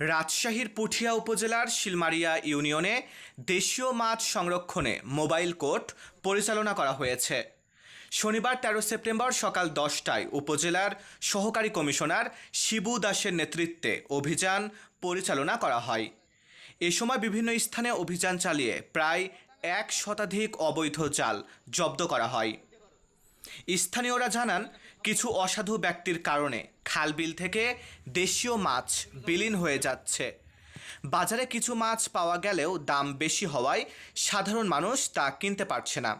রাজশাহীর পুঠিয়া উপজেলার শিলমারিয়া ইউনিয়নে দেশীয় মাছ সংরক্ষণে মোবাইল কোর্ট পরিচালনা করা হয়েছে। শনিবার তেরো সেপ্টেম্বর সকাল দশটায় উপজেলার সহকারী কমিশনার শিবু দাসের নেতৃত্বে অভিযান পরিচালনা করা হয়। এ সময় বিভিন্ন স্থানে অভিযান চালিয়ে প্রায় এক শতাধিক অবৈধ জাল জব্দ করা হয়। স্থানীয়রা জানান, কিছু অসাধু ব্যক্তির কারণে খালবিল থেকে দেশীয় মাছ বিলীন হয়ে যাচ্ছে। বাজারে কিছু মাছ পাওয়া গেলেও দাম বেশি হওয়ায় সাধারণ মানুষ তা কিনতে পারছে না।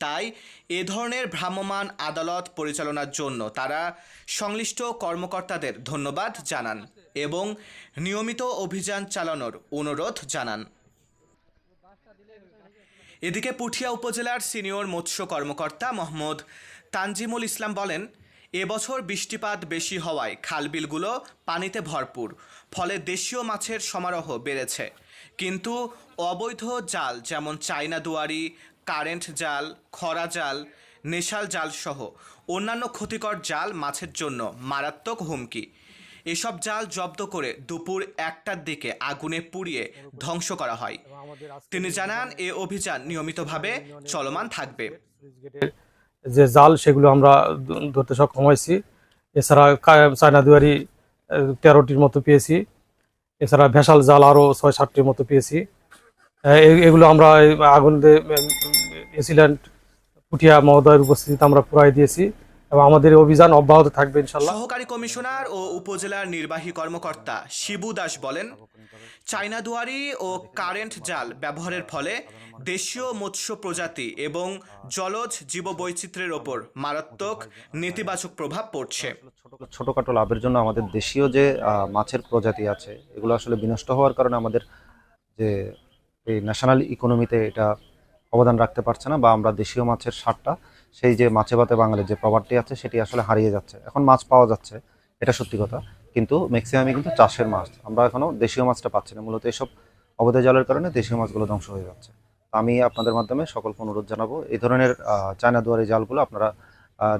তাই এ ধরনের ভ্রাম্যমাণ আদালত পরিচালনার জন্য তারা সংশ্লিষ্ট কর্মকর্তাদের ধন্যবাদ জানান এবং নিয়মিত অভিযান চালানোর অনুরোধ জানান। এদিকে পুঠিয়া উপজেলার সিনিয়র মৎস্য কর্মকর্তা মোহাম্মদ তানজিমুল ইসলাম বলেন এবছর বৃষ্টিপাত বেশি হওয়ায় খালবিলগুলো পানিতে ভরপুর, ফলে দেশীয় মাছের সমারোহ বেড়েছে। কিন্তু অবৈধ জাল যেমন চায়না দুয়ারি, কারেন্ট জাল, খরা জাল, নেশাল জাল সহ অন্যান্য ক্ষতিকর জাল মাছের জন্য মারাত্মক হুমকি। এসব জাল জব্দ করে দুপুর একটার দিকে আগুনে পুড়িয়ে ধ্বংস করা হয়। তিনি জানান, এ অভিযান নিয়মিতভাবে চলমান থাকবে। যে জাল সেগুলো আমরা ধরতে সক্ষম হয়েছি। এছাড়া চায়না দুয়ারি তেরোটির মতো পেয়েছি। এছাড়া ভেসাল জাল আরও ছয় সাতটির মতো পেয়েছি। এগুলো আমরা আগুন এসিল্যান্ড, পুঠিয়া মহোদয়ের উপস্থিতিতে আমরা পুরাই দিয়েছি এবং আমাদের অভিযান অব্যাহত থাকবে ইনশাল্লাহ। সহকারী কমিশনার ও উপজেলার নির্বাহী কর্মকর্তা শিবু দাস বলেন চায়না দুয়ারি ও কারেন্ট জাল ব্যবহারের ফলে দেশীয় মৎস্য প্রজাতি এবং জলজ জীববৈচিত্র্যের ওপর মারাত্মক নেতিবাচক প্রভাব পড়ছে। ছোট ছোটখাটো লাভের জন্য আমাদের দেশীয় যে মাছের প্রজাতি আছে, এগুলো আসলে বিনষ্ট হওয়ার কারণে আমাদের যে, এই ন্যাশনাল ইকোনমিতে এটা অবদান রাখতে পারছে না বা আমরা দেশীয় মাছের স্বাদটা, সেই যে মাছে ভাতে বাঙালির যে প্রভাবটি আছে, সেটি আসলে হারিয়ে যাচ্ছে। এখন মাছ পাওয়া যাচ্ছে, এটা সত্যি কথা। কিন্তু ম্যাক্সিমামই কিন্তু চাষের মাছ। আমরা এখনও দেশীয় মাছটা পাচ্ছি না। মূলত এসব অবৈধ জলের কারণে দেশীয় মাছগুলো ধ্বংস হয়ে যাচ্ছে। আমি আপনাদের মাধ্যমে সকলকে অনুরোধ জানাব, এই ধরনের চায়না দুয়ারি জালগুলো আপনারা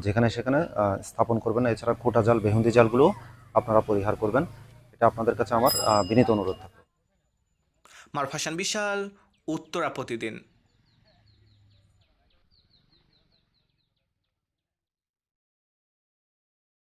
যেখানে সেখানে স্থাপন করবেন। এছাড়া খোটা জাল, বেহুন্দি জালগুলো আপনারা পরিহার করবেন। এটা আপনাদের কাছে আমার বিনীত অনুরোধ থাকবে মারফাসান বিশাল, উত্তরা প্রতিদিন।